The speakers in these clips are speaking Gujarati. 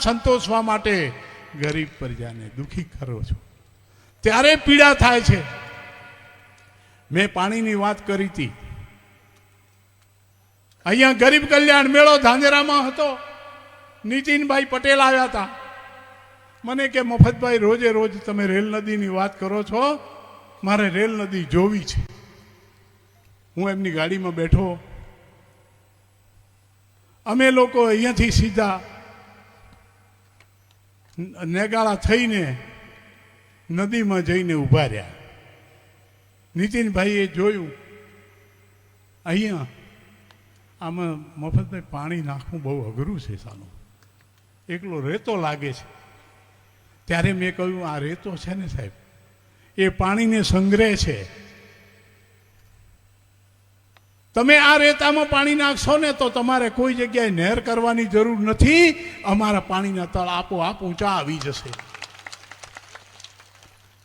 સંતોષવા માટે ગરીબ પ્રજાને દુખી કરો છો. ત્યારે પીડા થાય છે. મેં પાણીની વાત કરી હતી. અહીંયા ગરીબ કલ્યાણ મેળો ધાંજરામાં હતો. નીતિનભાઈ પટેલ આવ્યા હતા. મને કે, મફતભાઈ, રોજે રોજ તમે રેલ નદીની વાત કરો છો? મારે રેલ નદી જોવી છે. હું એમની ગાડીમાં બેઠો. અમે લોકો અહીંયાથી સીધા નેગાળા થઈને નદીમાં જઈને ઊભા રહ્યા. નીતિનભાઈએ જોયું, અહીંયા આમાં મફતભાઈ પાણી નાખવું બહુ અઘરું છે સાનું એકલો રેતો લાગે છે. ત્યારે મેં કહ્યું, આ રેતો છે ને સાહેબ? એ પાણીને સંગ્રહ છે. તમે આ રેતામાં પાણી નાખશો ને તો તમારે કોઈ જગ્યાએ નહેર કરવાની જરૂર નથી. અમારા પાણીના તળ આપોઆપ ઊંચા આવી જશે.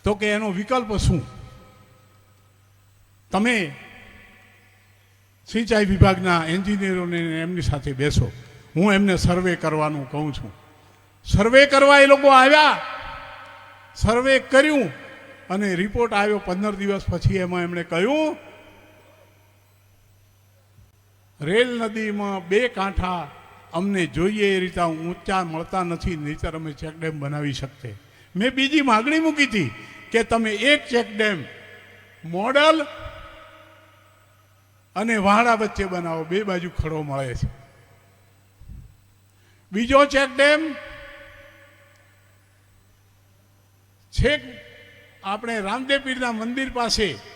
તો કે એનો વિકલ્પ શું? તમે સિંચાઈ વિભાગના એન્જિનિયરોને એમની સાથે બેસો. હું એમને સર્વે કરવાનું કહું છું. સર્વે કરવા એ લોકો આવ્યા. સર્વે કર્યું અને રિપોર્ટ આવ્યો પંદર દિવસ પછી એમાં એમણે કહ્યું રેલ નદીમાં બે કાંઠા અમને જોઈએ એ રીતે ઊંચા મળતા નથી નહીતર અમે ચેકડેમ બનાવી શકતે. મેં બીજી માગણી મૂકી હતી કે તમે એક ચેકડેમ મોડલ અને વાડા વચ્ચે બનાવો, બે બાજુ ખડો મળે છે. બીજો ચેકડેમ છેક આપણે રામદેવ પીરના મંદિર પાસે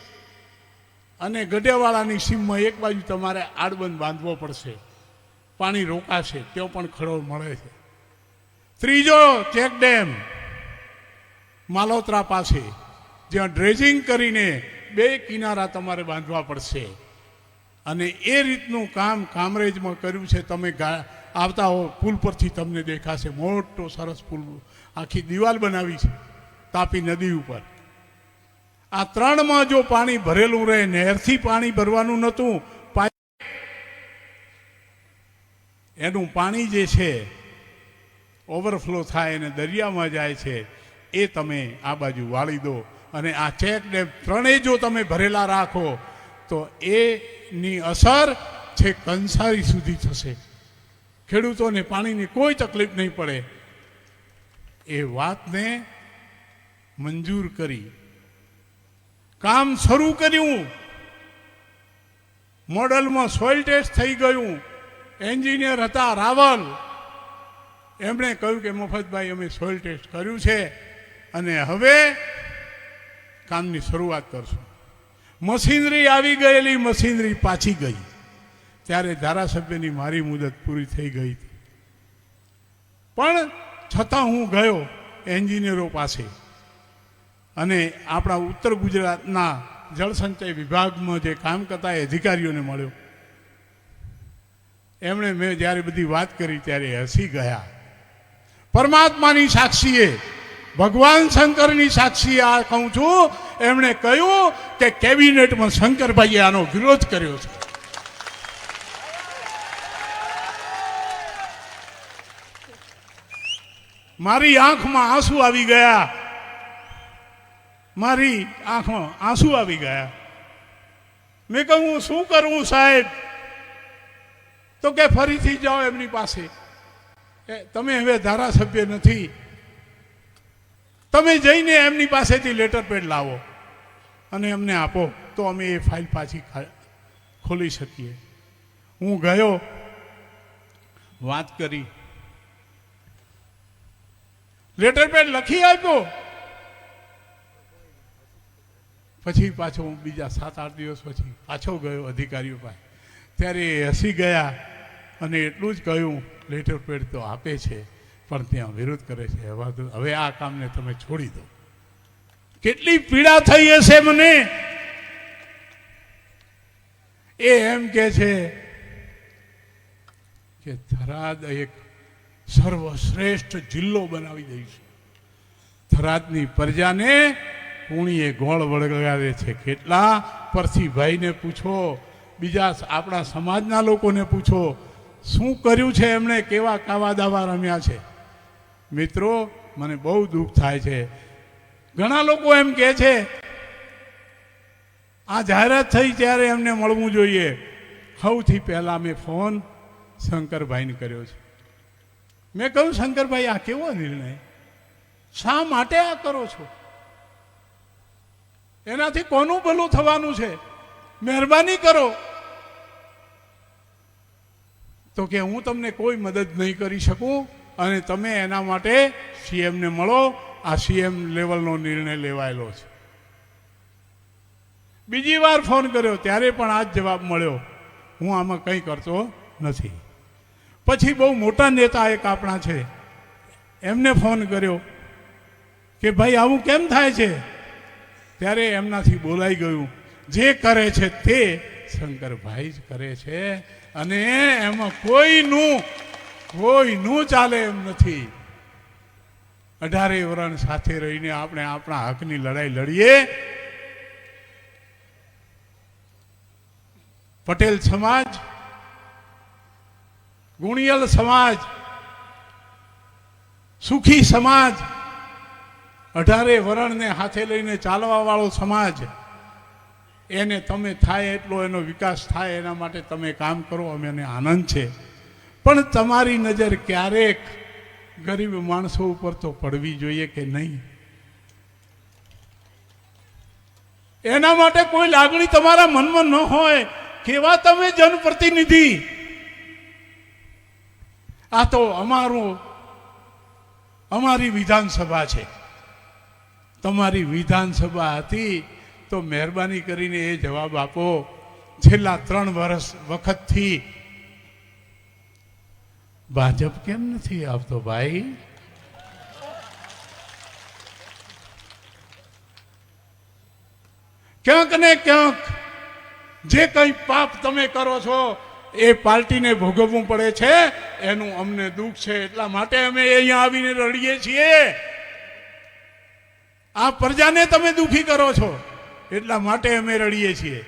અને ગઢેવાળાની સીમમાં એક બાજુ તમારે આડબંધ બાંધવો પડશે. પાણી રોકાશે તેઓ પણ ખડો મળે છે. ત્રીજો ચેક ડેમ, માલોત્રા પાસે, જ્યાં ડ્રેજિંગ કરીને બે કિનારા તમારે બાંધવા પડશે. અને એ રીતનું કામ કામરેજમાં કર્યું છે, તમે આવતા હો, પુલ પરથી તમને દેખાશે. મોટો સરસ પુલ, આખી દિવાલ બનાવી છે, તાપી નદી ઉપર. આ ત્રણમાં જો પાણી ભરેલું રહે, નહેરથી પાણી ભરવાનું નહોતું એનું પાણી જે છે, ઓવરફ્લો થાય અને દરિયામાં જાય છે, એ તમે આ બાજુ વાળી દો. અને આ ચેક ડેમ ત્રણેય જો તમે ભરેલા રાખો, તો એની અસર છે કંસારી સુધી થશે. ખેડૂતોને પાણીની કોઈ તકલીફ નહીં પડે. એ વાતને મંજૂર કરી. કામ શરૂ કર્યું. મોડલમાં સોઇલ ટેસ્ટ થઈ ગયું. એન્જિનિયર હતા રાવલ. એમણે કહ્યું કે, મફતભાઈ, અમે સોઇલ ટેસ્ટ કર્યું છે અને હવે કામની શરૂઆત કરશું. મશીનરી આવી ગયેલી, મશીનરી પાછી ગઈ. ત્યારે ધારાસભ્યની મારી મુદત પૂરી થઈ ગઈ હતી. પણ છતાં હું ગયો એન્જિનિયરો પાસે. અને આપણા ઉત્તર ગુજરાતના જળસંચય વિભાગમાં જે કામ કરતા એ અધિકારીઓને મળ્યો. એમણે મેં જ્યારે બધી વાત કરી ત્યારે હસી ગયા. પરમાત્માની સાક્ષીએ, ભગવાન શંકરની સાક્ષીએ આ કહું છું, એમણે કહ્યું કે કેબિનેટમાં શંકરભાઈએ આનો વિરોધ કર્યો છે. મારી આંખમાં આંસુ આવી ગયા. મારી આંખમાં આંસુ આવી ગયા. મેં કહ્યું, હું શું કરું સાહેબ? તો કે, ફરીથી જાઓ એમની પાસે. તમે હવે ધારાસભ્ય નથી. તમે જઈને એમની પાસેથી લેટર પેડ લાવો અને અમને આપો. તો અમે એ ફાઇલ પાછી ખોલી શકીએ. હું ગયો. વાત કરી. લેટર પેડ લખી આપ્યો. પછી પાછો હું બીજા સાત આઠ દિવસ પછી પાછો ગયો અધિકારીઓ પાસે. ત્યારે એ હસી ગયા અને એટલું જ કહ્યું, લેટર પેડ તો આપે છે, પણ ત્યાં વિરોધ કરે છે. હવે હવે આ કામને તમે છોડી દો. કેટલી પીડા થઈ હશે મને. એ એમ કે છે કે થરાદ એક સર્વશ્રેષ્ઠ જિલ્લો બનાવી દઈશું. થરાદની પ્રજાને પૂણીએ ગોળ વળગાવે છે. કેટલા? પરથી ભાઈને પૂછો. બીજા આપણા સમાજના લોકોને પૂછો. શું કર્યું છે એમણે? કેવા કાવા દાવા રમ્યા છે? મિત્રો, મને બહુ દુઃખ થાય છે. ઘણા લોકો એમ કહે છે, આ જાહેરાત થઈ ત્યારે એમને મળવું જોઈએ. સૌથી પહેલાં મેં ફોન શંકરભાઈને કર્યો છે. મેં કહ્યું, શંકરભાઈ, આ કેવો નિર્ણય? શા માટે આ કરો છો? એનાથી કોનું ભલું થવાનું છે? મહેરબાની કરો. તો કે હું તમને કોઈ મદદ નહીં કરી શકું અને તમે એના માટે સીએમને મળો. આ સીએમ લેવલનો નિર્ણય લેવાયેલો છે. બીજી વાર ફોન કર્યો, ત્યારે પણ આ જ જવાબ મળ્યો. હું આમાં કંઈ કરતો નથી. પછી બહુ મોટા નેતા એક આપણા છે. એમને ફોન કર્યો કે ભાઈ, આવું કેમ થાય છે? ત્યારે એમનાથી બોલાઈ ગયું. જે કરે છે તે શંકરભાઈ જ કરે છે અને એમાં કોઈનું કોઈનું ચાલે એમ નથી. અઢારે વરણ સાથે રહીને આપણે આપણા હકની લડાઈ લડીએ. પટેલ સમાજ, ગુણિયલ સમાજ, સુખી સમાજ અઢારે વરણને હાથે લઈને ચાલવાવાળો સમાજ, એને તમે થાય એટલો એનો વિકાસ થાય એના માટે તમે કામ કરો, અમે એને આનંદ છે. પણ તમારી નજર ક્યારેક ગરીબ માણસો ઉપર તો પડવી જોઈએ કે નહીં? એના માટે કોઈ લાગણી તમારા મનમાં ન હોય, કેવા તમે જનપ્રતિનિધિ? આ તો અમારું, અમારી વિધાનસભા છે. તમારી વિધાનસભા હતી, તો મહેરબાની કરીને એ જવાબ આપો. છેલ્લા ત્રણ વર્ષ વખતથી ભાજપ કેમ નથી આવતો ભાઈ? ક્યાંક ને ક્યાંક જે કંઈ પાપ તમે કરો છો, એ પાર્ટીને ભોગવવું પડે છે. એનું અમને દુઃખ છે, એટલા માટે અમે અહીંયા આવીને રડીએ છીએ. આ પ્રજાને તમે દુઃખી કરો છો. એટલા માટે અમે રડીએ છીએ.